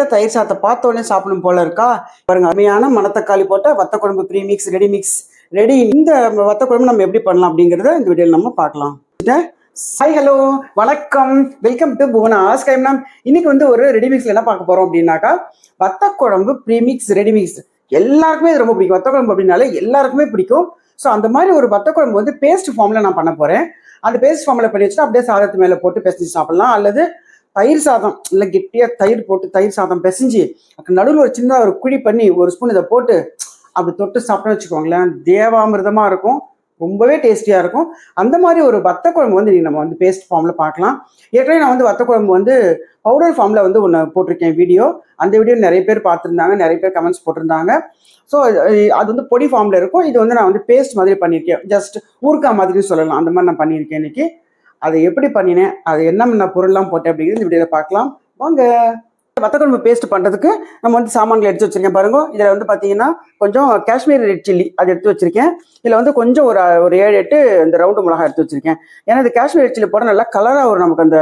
தயிர் சாதத்தை பார்த்தோன்னே சாப்பிடும் சாப்பிடணும் போல இருக்கா? பாருங்க அருமையான மணத்தக்காளி போட்ட வத்த குழம்பு pre mix ready mix ready இந்த வத்த குழம்பு நம்ம எப்படி பண்ணலாம் அப்படிங்கிறத இந்த வீடியோவில் நம்ம பார்க்கலாம். ஹாய் ஹலோ வணக்கம். வெல்கம் டு புவனா ஆஸ்கைம் நாம் இன்னைக்கு வந்து ஒரு ரெடிமிக்ஸ் என்ன பார்க்க போறோம் அப்படின்னாக்கா வத்த குழம்பு ப்ரீ மிக்ஸ் ரெடி மிக்ஸ் எல்லாருக்குமே இது ரொம்ப பிடிக்கும். வத்த குழம்பு அப்படின்னாலே எல்லாருக்குமே பிடிக்கும். ஸோ அந்த மாதிரி ஒரு வத்த குழம்பு வந்து பேஸ்ட் ஃபார்ம்ல நான் பண்ண போறேன். அந்த பேஸ்ட் ஃபார்ம்ல பண்ணி வச்சுட்டு அப்படியே சாதத்து மேலே போட்டு பேசி சாப்பிடலாம். அல்லது தயிர் சாதம் இல்லை கெட்டியாக தயிர் போட்டு தயிர் சாதம் பிசைஞ்சு நடுவில் ஒரு சின்ன ஒரு குழி பண்ணி ஒரு ஸ்பூன் இதை போட்டு அப்படி தொட்டு சாப்பிட்டோம்னு வச்சுக்கோங்களேன் தேவாமிர்தமாக இருக்கும் ரொம்பவே டேஸ்டியாக இருக்கும். அந்த மாதிரி ஒரு வத்த குழம்பு வந்து நீ நம்ம வந்து பேஸ்ட் ஃபார்மில் பார்க்கலாம். ஏற்கனவே நான் வந்து வத்த குழம்பு வந்து பவுடர் ஃபார்மில் வந்து ஒன்று போட்டிருக்கேன் வீடியோ. அந்த வீடியோ நிறைய பேர் பார்த்துருந்தாங்க நிறைய பேர் கமெண்ட்ஸ் போட்டிருந்தாங்க. ஸோ அது வந்து பொடி ஃபார்மில் இருக்கும். இது வந்து நான் வந்து பேஸ்ட் மாதிரி பண்ணியிருக்கேன். ஜஸ்ட் ஊறுக்காய் மாதிரி சொல்லலாம். அந்த மாதிரி நான் பண்ணியிருக்கேன் இன்னைக்கு. அதை எப்படி பண்ணினேன் அது என்ன பொருள்லாம் போட்டேன் அப்படிங்கிறது இந்த வீடியோவில் பார்க்கலாம். வாங்க. வத்தக்குழம்பு பேஸ்ட் பண்ணுறதுக்கு நம்ம வந்து சாமான்கள் எடுத்து வச்சிருக்கேன் பாருங்க. இதில் வந்து பார்த்தீங்கன்னா கொஞ்சம் காஷ்மீரி ரெட் சில்லி அது எடுத்து வச்சுருக்கேன். இதில் வந்து கொஞ்சம் ஒரு ஒரு ஏழு எட்டு இந்த ரவுண்டு மிளகா எடுத்து வச்சுருக்கேன். ஏன்னா இந்த காஷ்மீர் ரெட் சில்லி போட நல்லா கலராக வரும் நமக்கு அந்த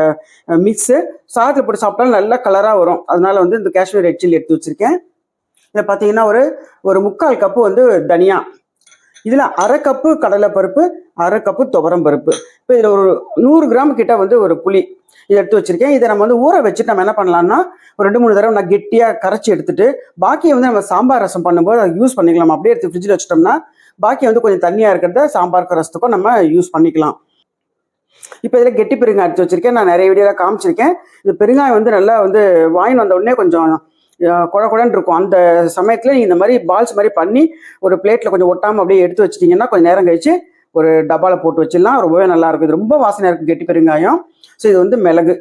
மிக்ஸு சாதத்தில் போட்டு சாப்பிட்டாலும் நல்லா கலராக வரும். அதனால வந்து இந்த காஷ்மீர் ரெட் சில்லி எடுத்து வச்சுருக்கேன். இதில் பார்த்தீங்கன்னா ஒரு ஒரு முக்கால் கப்பு வந்து தனியா. இதில் அரை கப்பு கடலைப்பருப்பு அரை கப்பு துவரம் பருப்பு. இப்போ இதில் ஒரு நூறு கிராம் கிட்ட வந்து ஒரு புளி இதை எடுத்து வச்சிருக்கேன். இதை நம்ம வந்து ஊற வச்சுட்டு நம்ம என்ன பண்ணலாம்னா ஒரு ரெண்டு மூணு தடவை நான் கெட்டியாக கரைச்சி எடுத்துட்டு பாக்கியை வந்து நம்ம சாம்பார் ரசம் பண்ணும்போது அதை யூஸ் பண்ணிக்கலாம். அப்படியே எடுத்து ஃப்ரிட்ஜில் வச்சிட்டோம்னா பாக்கி வந்து கொஞ்சம் தண்ணியாக இருக்கிறத சாம்பார் ரசத்துக்கும் நம்ம யூஸ் பண்ணிக்கலாம். இப்போ இதில் கெட்டி பெருங்காயம் எடுத்து வச்சிருக்கேன். நான் நிறைய வீடியோவில் காமிச்சிருக்கேன். இந்த பெருங்காயம் வந்து நல்லா வந்து வாயின் வந்த உடனே கொஞ்சம் குழ குழன்னு இருக்கும். அந்த சமயத்தில் நீங்கள் இந்த மாதிரி பால்ஸ் மாதிரி பண்ணி ஒரு பிளேட்டில் கொஞ்சம் ஒட்டாமல் அப்படியே எடுத்து வச்சிட்டிங்கன்னா கொஞ்சம் நேரம் கழிச்சு ஒரு டப்பாவில் போட்டு வச்சிடலாம். ரொம்பவே நல்லா இருக்கும். இது ரொம்ப வாசனையாக இருக்கும். கெட்டி பெருங்காயம். ஸோ இது வந்து மிளகு.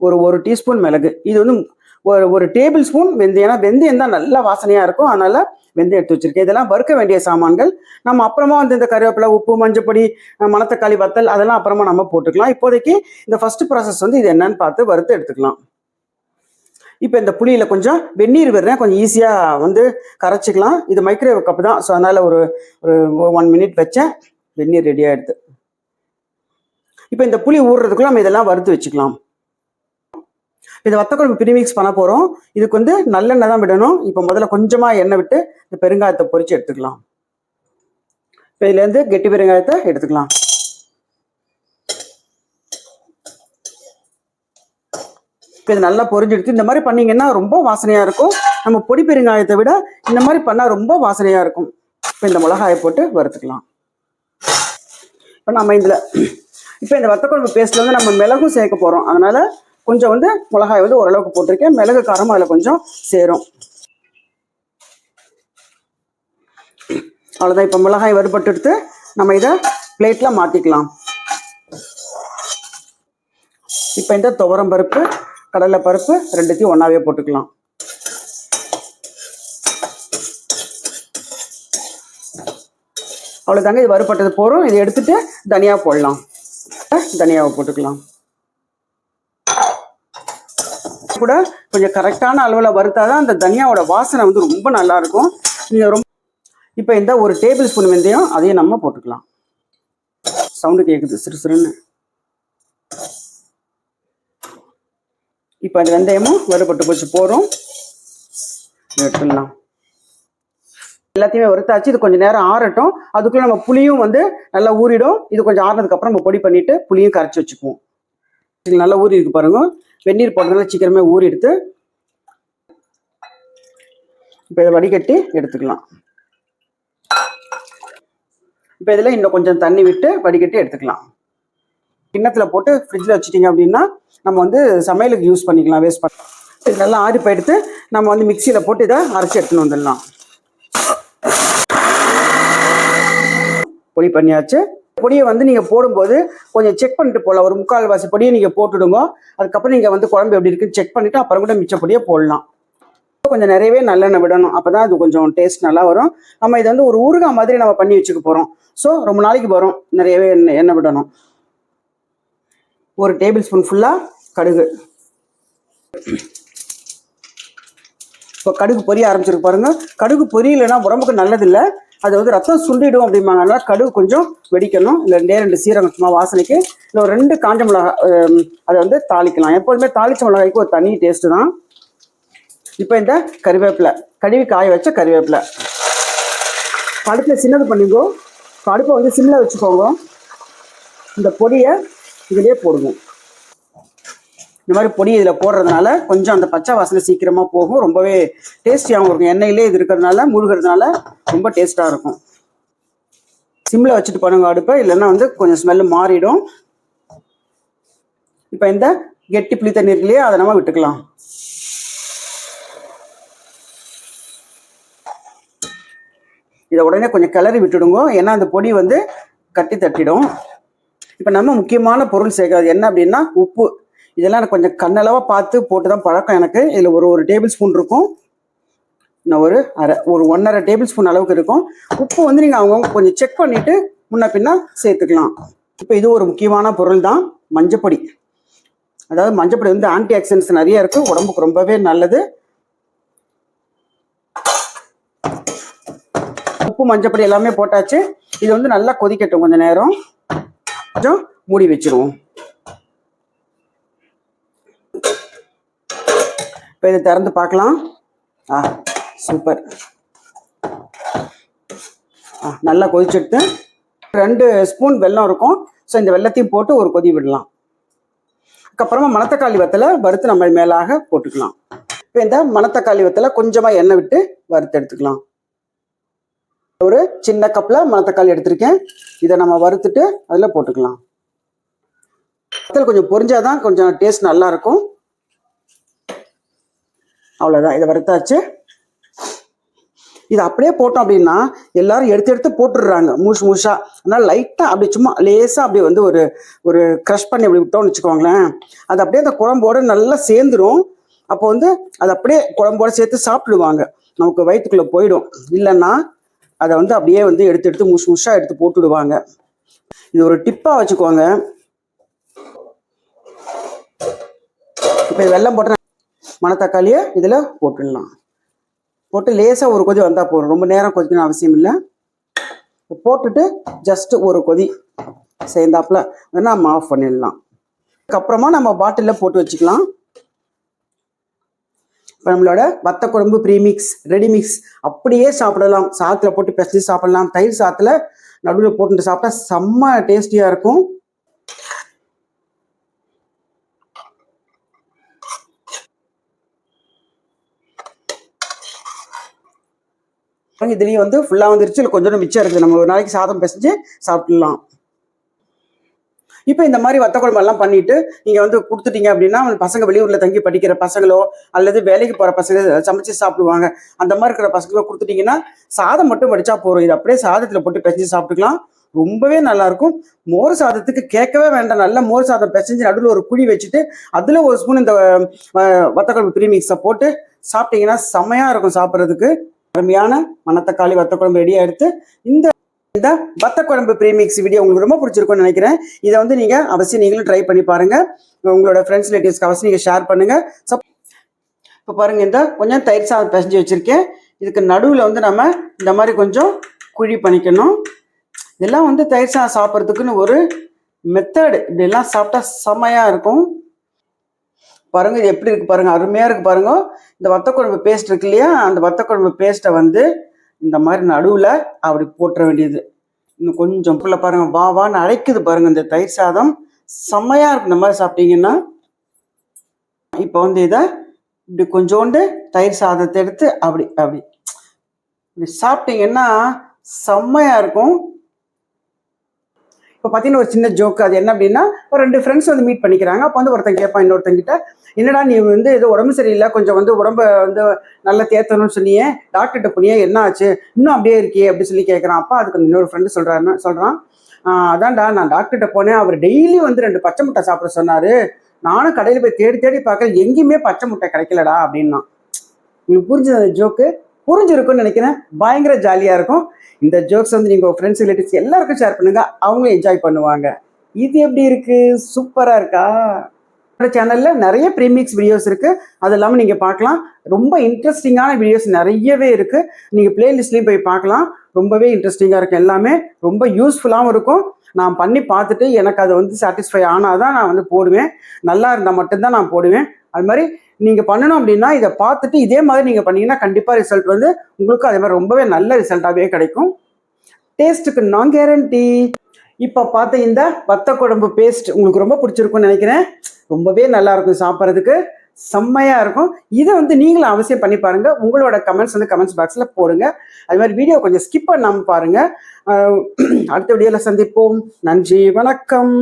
ஒரு ஒரு டீஸ்பூன் மிளகு. இது வந்து ஒரு ஒரு டேபிள் ஸ்பூன் வெந்தயம். ஏன்னா வெந்தயம் தான் நல்லா வாசனையாக இருக்கும். அதனால வெந்தயம் எடுத்து வச்சிருக்கேன். இதெல்லாம் வறுக்க வேண்டிய சாமான்கள். நம்ம அப்புறமா வந்து இந்த கருவேப்பிலை உப்பு மஞ்சப்பொடி மணத்தக்காளி வத்தல் அதெல்லாம் அப்புறமா நம்ம போட்டுக்கலாம். இப்போதைக்கு இந்த ஃபர்ஸ்ட் ப்ராசஸ் வந்து இது என்னன்னு பார்த்து வறுத்து எடுத்துக்கலாம். இப்போ இந்த புளியில் கொஞ்சம் வெந்நீர் விடுறேன். கொஞ்சம் ஈஸியாக வந்து கரைச்சிக்கலாம். இது மைக்ரோவேவ் கப் தான். ஸோ அதனால் ஒரு ஒரு ஒன் மினிட் வச்சேன். வெந்நீர் ரெடி ஆகிடுது இப்போ இந்த புளி ஊறுறதுக்குள்ள நம்ம இதெல்லாம் வறுத்து வச்சுக்கலாம். இதை வத்தக்குழம்பு பிரிமிக்ஸ் பண்ண போகிறோம் இதுக்கு வந்து நல்லெண்ணெய் தான் விடணும். இப்போ முதல்ல கொஞ்சமாக எண்ணெய் விட்டு இந்த பெருங்காயத்தை பொறிச்சு எடுத்துக்கலாம். இப்போ இதுலேருந்து கெட்டி பெருங்காயத்தை எடுத்துக்கலாம். இப்போ இது நல்லா பொரிஞ்செடுத்து இந்த மாதிரி பண்ணிங்கன்னா ரொம்ப வாசனையாக இருக்கும். நம்ம பொடி பெருங்காயத்தை விட இந்த மாதிரி பண்ணால் ரொம்ப வாசனையாக இருக்கும். இப்போ இந்த மிளகாயை போட்டு வறுத்துக்கலாம். இப்போ நம்ம இதில் இப்போ இந்த வத்தக்குழம்பு பேஸ்ட்டில் வந்து நம்ம மிளகும் சேர்க்க போகிறோம் அதனால் கொஞ்சம் வந்து மிளகாய் வந்து ஓரளவுக்கு போட்டிருக்கேன். மிளகு காரமும் அதில் கொஞ்சம் சேரும். அவ்வளோதான் இப்போ மிளகாய் வறுபட்டு எடுத்து நம்ம இதை பிளேட்டில் மாற்றிக்கலாம் இப்போ இந்த துவரம் பருப்பு கடலை பருப்பு ரெண்டுத்தையும் ஒன்றாவே போட்டுக்கலாம். அவ்வளோதாங்க இது வறுபட்டது போகிறோம் இதை எடுத்துகிட்டு தனியாக போடலாம். தனியாவை போட்டுக்கலாம். கூட கொஞ்சம் கரெக்டான அளவில் வறுத்தாதான் அந்த தனியாவோட வாசனை வந்து ரொம்ப நல்லா இருக்கும் நீங்கள் ரொம்ப இப்போ இந்த ஒரு டேபிள் ஸ்பூன் வெந்தயம் அதையும் நம்ம போட்டுக்கலாம். சவுண்டு கேட்குது சிறு சிறுன்னு. இப்போ அந்த வெந்தயமும் வறுபட்டு போச்சு போகிறோம் எடுத்துடலாம். எல்லாத்தையுமே வறுத்தாச்சு. இது கொஞ்சம் நேரம் ஆறட்டும். அதுக்குள்ளே நம்ம புளியும் வந்து நல்லா ஊறிடும். இது கொஞ்சம் ஆறினதுக்கப்புறம் நம்ம பொடி பண்ணிவிட்டு புளியும் கரைச்சி வச்சுக்குவோம். நல்லா ஊறி இருக்கு பாருங்க. வெந்நீர் போடுறதுனால சீக்கிரமே ஊறி எடுத்து இப்போ இதை வடிகட்டி எடுத்துக்கலாம். இப்போ இதில் இன்னும் கொஞ்சம் தண்ணி விட்டு வடிகட்டி எடுத்துக்கலாம். கிண்ணத்தில் போட்டு ஃப்ரிட்ஜில் வச்சுட்டிங்க அப்படின்னா நம்ம வந்து சமையலுக்கு யூஸ் பண்ணிக்கலாம் வேஸ்ட் பண்ண இது நல்லா ஆறி போயிடுத்து நம்ம வந்து மிக்சியில் போட்டு இதை அரைச்சி எடுத்துன்னு வந்துடலாம். பொடி பண்ணியாச்சு. பொடியை வந்து நீங்கள் போடும்போது கொஞ்சம் செக் பண்ணிட்டு போடலாம். ஒரு முக்கால் வாசி பொடியை நீங்கள் போட்டுடுங்க. அதுக்கப்புறம் நீங்கள் வந்து குழம்பு எப்படி இருக்குன்னு செக் பண்ணிவிட்டு அப்புறம் கூட மிச்ச பொடியை போடலாம். கொஞ்சம் நிறையவே நல்லெண்ணெய் விடணும். அப்போ தான் அது கொஞ்சம் டேஸ்ட் நல்லா வரும். நம்ம இதை வந்து ஒரு ஊறுகாய் மாதிரி நம்ம பண்ணி வச்சுக்க போகிறோம் ஸோ ரொம்ப நாளைக்கு வரும். நிறையவே எண்ணெய் எண்ணெய் விடணும். ஒரு டேபிள் ஸ்பூன் ஃபுல்லாக கடுகு. இப்போ கடுகு பொரிய ஆரம்பிச்சிருக்கு பாருங்கள் கடுகு பொரியலைன்னா உடம்புக்கு நல்லதில்லை. அது வந்து ரத்தம் சுண்டிடும் அப்படிம்பாங்க. அதனால கடுகு கொஞ்சம் வெடிக்கணும். இல்லை நேர் ரெண்டு சீரகம் சும்மா வாசனைக்கு. இல்லை ஒரு ரெண்டு காஞ்ச மிளகா அதை வந்து தாளிக்கலாம். எப்போதுமே தாளிச்ச மிளகாய்க்கு ஒரு தனி டேஸ்ட்டு தான். இப்போ இந்த கறிவேப்பிலை கழுவி காய வச்ச கறிவேப்பிலை. அடுப்பில் சின்னது பண்ணிக்கோ. அடுப்பை வந்து சிம்மில் வச்சுக்கோங்க. இந்த பொடியை இதிலே போடுவோம். இந்த மாதிரி பொடி இதில் போடுறதுனால கொஞ்சம் அந்த பச்சை வாசனை சீக்கிரமாக போகும். ரொம்பவே டேஸ்டியாகவும் இருக்கும். எண்ணெயிலே இது இருக்கிறதுனால முழுகிறதுனால ரொம்ப டேஸ்ட்டாக இருக்கும். சிம்மில் வச்சுட்டு பண்ணுங்க அடுப்பை. இல்லைன்னா வந்து கொஞ்சம் ஸ்மெல்லு மாறிடும். இப்போ இந்த கெட்டி புளி தண்ணி இருக்கு அதை நம்ம விட்டுக்கலாம். இதை உடனே கொஞ்சம் கிளறி விட்டுடுங்க. ஏன்னா அந்த பொடி வந்து கட்டி தட்டிடும். இப்போ நம்ம முக்கியமான பொருள் சேர்க்காது. என்ன அப்படின்னா உப்பு. இதெல்லாம் எனக்கு கொஞ்சம் கண்ணளவாக பார்த்து போட்டு தான் பழக்கம் எனக்கு. இதில் ஒரு ஒரு டேபிள் ஸ்பூன் இருக்கும். நான் ஒரு அரை ஒரு ஒன்றரை டேபிள் ஸ்பூன் அளவுக்கு இருக்கும். உப்பு வந்து நீங்கள் அவங்க கொஞ்சம் செக் பண்ணிவிட்டு முன்ன பின்னா சேர்த்துக்கலாம். இப்போ இது ஒரு முக்கியமான பொருள் தான் மஞ்சப்பொடி. அதாவது மஞ்சப்பொடி வந்து ஆன்டி ஆக்சிடென்ட்ஸ் நிறைய இருக்குது உடம்புக்கு ரொம்பவே நல்லது. உப்பு மஞ்சப்பொடி எல்லாமே போட்டாச்சு. இது வந்து நல்லா கொதிக்கட்டும் கொஞ்சம் நேரம். கொஞ்சம் மூடி வச்சிருவோம். இப்போ இதை திறந்து பார்க்கலாம். ஆ சூப்பர் ஆ நல்லா கொதிச்செடுத்து. ரெண்டு ஸ்பூன் வெல்லம் இருக்கும். ஸோ இந்த வெல்லத்தையும் போட்டு ஒரு கொதி விடலாம். அதுக்கப்புறமா மணத்தக்காளி வத்தலை வறுத்து நம்ம மேலாக போட்டுக்கலாம். இப்போ இந்த மணத்தக்காளி வத்தலை கொஞ்சமாக எண்ணெய் விட்டு வறுத்து எடுத்துக்கலாம். ஒரு சின்ன கப்பில் மணத்தக்காளி எடுத்திருக்கேன். இதை நம்ம வறுத்துட்டு அதில் போட்டுக்கலாம். வத்தல் கொஞ்சம் பொரிஞ்சாதான் கொஞ்சம் டேஸ்ட் நல்லாயிருக்கும் அவ்வளோதான் இதை வறுத்தாச்சு. இது அப்படியே போட்டோம் அப்படின்னா எல்லாரும் எடுத்து எடுத்து போட்டுடுறாங்க. மூஷ் மூஷா ஆனால் லைட்டாக அப்படி சும்மா லேசாக அப்படி வந்து ஒரு ஒரு க்ரஷ் பண்ணி அப்படி விட்டோம்னு வச்சுக்கோங்களேன். அது அப்படியே அந்த குழம்போட நல்லா சேர்ந்துடும் அப்போ வந்து அது அப்படியே குழம்போட சேர்த்து சாப்பிடுவாங்க. நமக்கு வயிற்றுக்குள்ளே போயிடும். இல்லைன்னா அதை வந்து அப்படியே வந்து எடுத்து எடுத்து முஷ் முஷாக எடுத்து போட்டுடுவாங்க. இது ஒரு டிப்பாக வச்சுக்கோங்க. இப்போ வெள்ளம் போட்டு மணத்தக்காளியை இதில் போட்டுடலாம். போட்டு லேசாக ஒரு கொதி வந்தால் போதும். ரொம்ப நேரம் கொதிக்கணும் அவசியம் இல்லை. போட்டுட்டு ஜஸ்ட்டு ஒரு கொதி சேர்ந்தாப்புல வேணால் நம்ம ஆஃப் பண்ணிடலாம். அதுக்கப்புறமா நம்ம பாட்டிலில் போட்டு வச்சுக்கலாம். இப்போ நம்மளோட வத்த குழம்பு ப்ரீமிக்ஸ் ரெடி மிக்ஸ் அப்படியே சாப்பிடலாம். சாத்தில் போட்டு பிசைஞ்சு சாப்பிடலாம். தயிர் சாத்தில் நடுவில் போட்டு சாப்பிட்டா செம்ம டேஸ்டியாக இருக்கும். இதுலேயும் வந்து ஃபுல்லாக வந்துருச்சு இல்லை கொஞ்சோண்டு மிச்சம் இருக்குது. நம்ம ஒரு நாளைக்கு சாதம் பிசைஞ்சு சாப்பிட்லாம். இப்போ இந்த மாதிரி வத்த குழம்பெல்லாம் பண்ணிட்டு நீங்கள் வந்து கொடுத்துட்டீங்க அப்படின்னா பசங்க வெளியூரில் தங்கி படிக்கிற பசங்களோ அல்லது வேலைக்கு போகிற பசங்க சமைச்சு சாப்பிடுவாங்க. அந்த மாதிரி இருக்கிற பசங்களோ கொடுத்துட்டீங்கன்னா சாதம் மட்டும் வடிச்சா போதும். இது அப்படியே சாதத்தில் போட்டு பிசைஞ்சு சாப்பிட்டுக்கலாம். ரொம்பவே நல்லாயிருக்கும் மோர் சாதத்துக்கு கேட்கவே வேண்டாம். நல்ல மோர் சாதம் பிசைஞ்சு நடுவில் ஒரு குழி வச்சுட்டு அதில் ஒரு ஸ்பூன் இந்த அஹ், வத்தக்குழம்பு ப்ரீமிக்ஸை போட்டு சாப்பிட்டீங்கன்னா செமையாக இருக்கும் சாப்பிட்றதுக்கு. அருமையான மணத்தக்காளி வத்த குழம்பு ரெடியாக எடுத்து இந்த இந்த வத்த குழம்பு ப்ரீமிக்ஸ் வீடியோ உங்களுக்கு ரொம்ப பிடிச்சிருக்கும்னு நினைக்கிறேன். இதை வந்து நீங்கள் அவசியம் நீங்களும் ட்ரை பண்ணி பாருங்கள் உங்களோட ஃப்ரெண்ட்ஸ் ரிலேட்டிவ்ஸ்க்கு அவசியம் நீங்கள் ஷேர் பண்ணுங்கள் ஸோ இப்போ பாருங்கள் இந்த கொஞ்சம் தயிர் சாதம் பிசைஞ்சு வச்சுருக்கேன். இதுக்கு நடுவில் வந்து நம்ம இந்த மாதிரி கொஞ்சம் குழி பண்ணிக்கணும். இதெல்லாம் வந்து தயிர் சாதம் சாப்பிட்றதுக்குன்னு ஒரு மெத்தடு இப்படிலாம் சாப்பிட்டா செமையாக இருக்கும். பாருங்க இது எப்படி இருக்கு பாருங்க அருமையா இருக்கு பாருங்க. இந்த வத்தக்குழம்பு பேஸ்ட் இருக்கு இல்லையா? அந்த வத்தக்குழம்பு பேஸ்ட்டை வந்து இந்த மாதிரி நடுவில் அப்படி போட்டுற வேண்டியது. இன்னும் கொஞ்சம் புள்ள பாருங்க வா வான்னு அழைக்குது பாருங்க இந்த தயிர் சாதம். செம்மையா இருக்கு இந்த மாதிரி சாப்பிட்டீங்கன்னா. இப்போ வந்து இதை இப்படி கொஞ்சோண்டு தயிர் சாதத்தை எடுத்து அப்படி அப்படி இப்படி சாப்பிட்டீங்கன்னா செம்மையா இருக்கும். இப்போ பார்த்தீங்கன்னா ஒரு சின்ன ஜோக் அது என்ன அப்படின்னா ஒரு ரெண்டு ஃப்ரெண்ட்ஸ் வந்து மீட் பண்ணிக்கிறாங்க. அப்போ வந்து ஒருத்தன் கேட்பான் இன்னொருத்தங்கிட்ட என்னடா நீ வந்து இது உடம்பு சரியில்லை கொஞ்சம் வந்து உடம்ப வந்து நல்லா தேத்தணும்னு சொன்னியே டாக்டர்கிட்ட போனியே என்ன ஆச்சு? இன்னும் அப்படியே இருக்கியே அப்படின்னு சொல்லி கேட்குறான் அப்பா அதுக்கு இன்னொரு ஃப்ரெண்டு சொல்கிறாருன்னு சொல்கிறான் அதான்டா நான் டாக்டர்கிட்ட போனேன் அவர் டெய்லி வந்து ரெண்டு பச்சை முட்டை சாப்பிட சொன்னார். நானும் கடையில் போய் தேடி தேடி பார்க்கல எங்கேயுமே பச்சை முட்டை கிடைக்கலடா அப்படின்னா உங்களுக்கு புரிஞ்சது அந்த ஜோக்கு புரிஞ்சிருக்கும்னு நினைக்கிறேன். பயங்கர ஜாலியாக இருக்கும். இந்த ஜோக்ஸ் வந்து நீங்கள் ஃப்ரெண்ட்ஸ் ரிலேட்டிவ்ஸ் எல்லாருக்கும் ஷேர் பண்ணுங்கள் அவங்களும் என்ஜாய் பண்ணுவாங்க. இது எப்படி இருக்குது சூப்பராக இருக்கா? என்னோட சேனலில் நிறைய ப்ரீமிக்ஸ் வீடியோஸ் இருக்குது அது இல்லாமல் நீங்கள் பார்க்கலாம். ரொம்ப இன்ட்ரெஸ்டிங்கான வீடியோஸ் நிறையவே இருக்குது நீங்கள் பிளேலிஸ்ட்லேயும் போய் பார்க்கலாம். ரொம்பவே இன்ட்ரெஸ்டிங்காக இருக்கும் எல்லாமே. ரொம்ப யூஸ்ஃபுல்லாகவும் இருக்கும். நான் பண்ணி பார்த்துட்டு எனக்கு அது வந்து சாட்டிஸ்ஃபை ஆனால் தான் நான் வந்து போடுவேன். நல்லா இருந்தால் மட்டும்தான் நான் போடுவேன். அது மாதிரி நீங்கள் பண்ணணும் அப்படின்னா இதை பார்த்துட்டு இதே மாதிரி நீங்கள் பண்ணீங்கன்னா கண்டிப்பாக ரிசல்ட் வந்து உங்களுக்கு அதே மாதிரி ரொம்பவே நல்ல ரிசல்ட்டாகவே கிடைக்கும். டேஸ்ட்டுக்கு நான் கேரண்டி இப்போ பார்த்த இந்த வத்த குழம்பு பேஸ்ட் உங்களுக்கு ரொம்ப பிடிச்சிருக்கும்னு நினைக்கிறேன். ரொம்பவே நல்லா இருக்கும் சாப்பிட்றதுக்கு. செம்மையாக இருக்கும். இதை வந்து நீங்களும் அவசியம் பண்ணி பாருங்கள் உங்களோட கமெண்ட்ஸ் வந்து கமெண்ட்ஸ் பாக்ஸில் போடுங்க. அது மாதிரி வீடியோ கொஞ்சம் ஸ்கிப் பண்ணாமல் பாருங்கள் அடுத்த வீடியோவில் சந்திப்போம். நன்றி வணக்கம்.